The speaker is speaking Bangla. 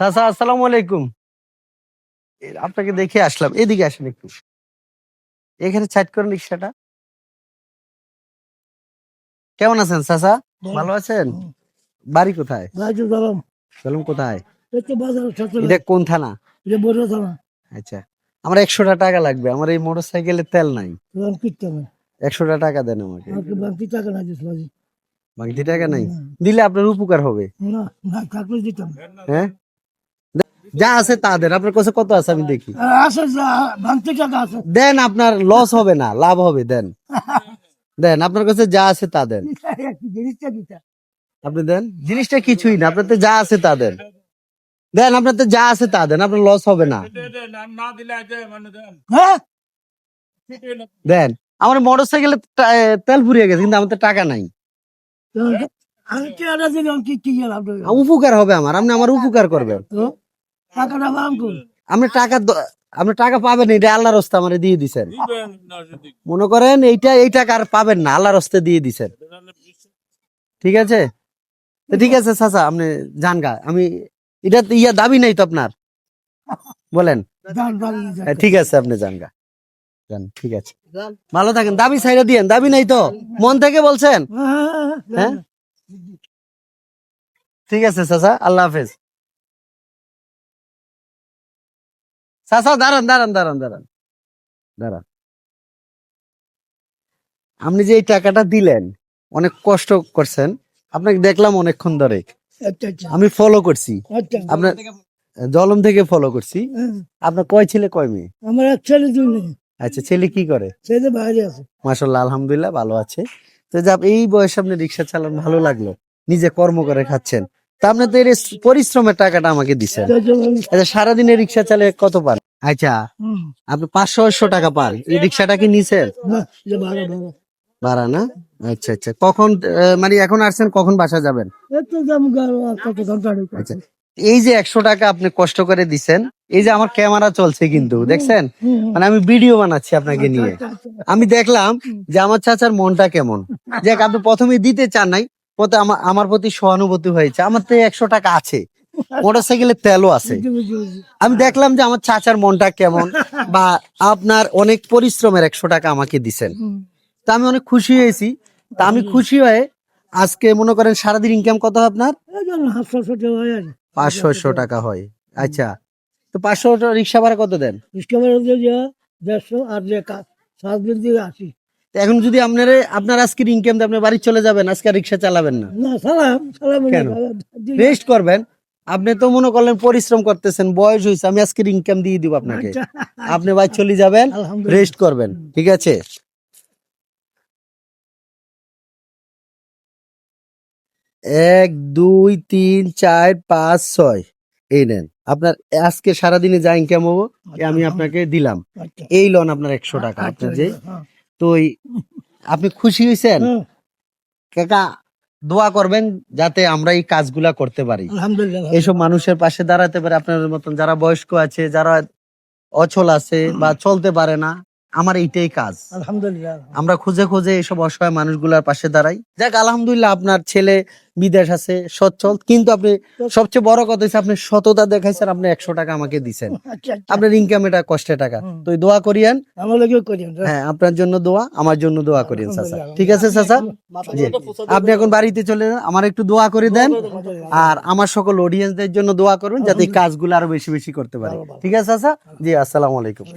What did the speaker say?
চাচা আসসালামু আলাইকুম। আপনাকে দেখে আসলাম। এদিকে আসেন একটু। এখানে ছাইট করেন রিক্সাটা। কেমন আছেন চাচা? ভালো। আছেন? বাড়ি কোথায়? সালাম সালাম কোথায়? এটা কোন থানা? থানা। আচ্ছা। আমার একশোটা টাকা লাগবে। আমার এই মোটর সাইকেলে তেল নাই। একশোটা টাকা দেন আমাকে। আমাকে বাকি টাকা না বাকি টাকা নাই? দিলে আপনার উপকার হবে। না না থাকলে দিতাম। হ্যাঁ? যা আছে তা দেন। আপনার কাছে কত আছে আমি দেখি। আছে টাকা আছে। দেন আপনার লস হবে না লাভ হবে দেন। দেন আপনার কাছে যা আছে তা দেন। আপনি দেন? জিনিসটা কিছুই না আপনার যা আছে তা দেন। দেন আপনার তো যা আছে তা দেন আপনার লস হবে না। হ্যাঁ? দেন আমার মোটর সাইকেলে তেল ফুরিয়ে গেছে কিন্তু আমার তো টাকা নাই। আমি কি আনা দিলে আমি কি কি গেলাম আ, উপকার হবে আমার আপনি আমার উপকার করবেন। তো টাকাটা আপনি টাকা আপনি টাকা পাবেন এটা আল্লাহর রস্তে আমার দিয়ে দিছেন। মনে করেন এইটা এই টাকা আর পাবেন না আল্লাহর রস্তে দিয়ে দিছেন। ঠিক আছে? ঠিক আছে চাচা আপনি যান গা। আমি এটা ইয়া দাবি নাই তো আপনার। বলেন। হ্যাঁ, ঠিক আছে আপনি যান গা। যান ঠিক আছে। ভালো থাকেন দাবি সাইডে দিয়েন দাবি নাই তো? মন থেকে বলছেন? হ্যাঁ? ঠিক আছে চাচা আল্লাহ হাফেজ। চাচা দাঁড়ান দাঁড়ান দাঁড়ান দাঁড়ান। দাঁড়ান। আপনি যে এই টাকাটা দিলেন অনেক কষ্ট করছেন আপনাকে দেখলাম অনেকক্ষণ ধরে। আচ্ছা আচ্ছা। আমি ফলো করছি। আচ্ছা। আপনার জলম থেকে ফলো করছি। হ্যাঁ, আপনার কয় ছেলে কয় মেয়ে? আমার এক ছেলে দুই মেয়ে। আচ্ছা ছেলে কি করে? ছেলে বাইরে আছে। মাসাল্লাহ আলহামদুলিল্লাহ ভালো আছে। তো যা এই বয়সে আপনি রিক্সা চালান ভালো লাগল। নিজে কর্ম করে খাচ্ছেন। তা আপনি তো এর পরিশ্রমের টাকাটা আমাকে দিচ্ছেন চলো, আচ্ছা সারাদিনে রিক্সা চালে কত পান? আচ্ছা আপনি পাঁচশো টাকা পান। এই রিক্সাটা কি নিছেন? ভাড়া না? আচ্ছা আচ্ছা। কখন মানে এখন আসছেন কখন বাসা যাবেন? আচ্ছা এই যে একশো টাকা আপনি কষ্ট করে দিছেন এই যে আমার ক্যামেরা চলছে কিন্তু দেখছেন। মানে আমি ভিডিও বানাচ্ছি আপনাকে নিয়ে। আচ্ছা, আচ্ছা। আমি দেখলাম যে আমার চাচার মনটা কেমন। দেখ আপনি প্রথমে দিতে চান নাই পথে আমার আমার প্রতি সহানুভূতি হয়েছে। আমার তো একশো টাকা আছে। মোটর সাইকেলের তেলও আছে। আমি দেখলাম যে আমার চাচার মনটা কেমন বা আপনার অনেক পরিশ্রমের একশো টাকা আমাকে দিছেন। তা আমি অনেক খুশি হয়েছি। তা আমি খুশি হয়ে আজকে মনে করেন সারাদিন ইনকাম কত হয় আপনার? পাঁচশো টাকা হয় আচ্ছা। তো পাঁচশো রিক্সা ভাড়া কত দেন? হচ্ছে যে দেড়শো আর সাত দিন দিয়ে আসি এখন যদি আপনার আপনার আজকের ইনকাম দিয়ে আপনি বাড়ি চলে যাবেন আজকে রিক্সা চালাবেন না। না সালাম সালাম কেন? রেস্ট করবেন। আপনি তো মনে করলেন পরিশ্রম করতেছেন বয়স হয়েছে আমি আজকের ইনকাম দিয়ে দিব আপনাকে। আচ্ছা, আপনি বাড়ি চলে যাবেন রেস্ট করবেন ঠিক আছে? এক দুই তিন চার পাঁচ ছয়। এই নেন আপনার আজকে সারাদিনে যা ইনকাম হব আমি আপনাকে দিলাম। আচ্ছা, এই লোন আপনার একশো টাকা। আচ্ছা, আপনার যে হ্যাঁ, তো আপনি খুশি হয়েছেন হ্যাঁ, কাকা দোয়া করবেন যাতে আমরা এই কাজগুলা করতে পারি। এসব এইসব মানুষের পাশে দাঁড়াতে পারে আপনাদের মতন যারা বয়স্ক আছে যারা অচল আছে বা চলতে পারে না আমার এইটাই কাজ। আলহামদুলিল্লাহ। আমরা খুঁজে খুঁজে এইসব অসহায় মানুষগুলার পাশে দাঁড়াই। যাক আলহামদুলিল্লাহ আপনার ছেলে বিদেশ আছে সচ্ছল। কিন্তু আপনি সবচেয়ে বড় কথা হচ্ছে আপনি সততা দেখাইছেন আপনি একশো টাকা আমাকে দিছেন। আচ্ছা আচ্ছা। আপনার ইনকাম এটা কষ্টের টাকা। তো দোয়া করিয়েন। হ্যাঁ আপনার জন্য দোয়া আমার জন্য দোয়া করিয়েন চাচা। ঠিক আছে চাচা? আপনি এখন বাড়িতে চলে যান আমার একটু দোয়া করে দেন। আর আমার সকল অডিয়েন্সদের জন্য দোয়া করুন যাতে কাজগুলো আরও বেশি বেশি করতে পারে। ঠিক আছে চাচা? জি আসসালামু আলাইকুম।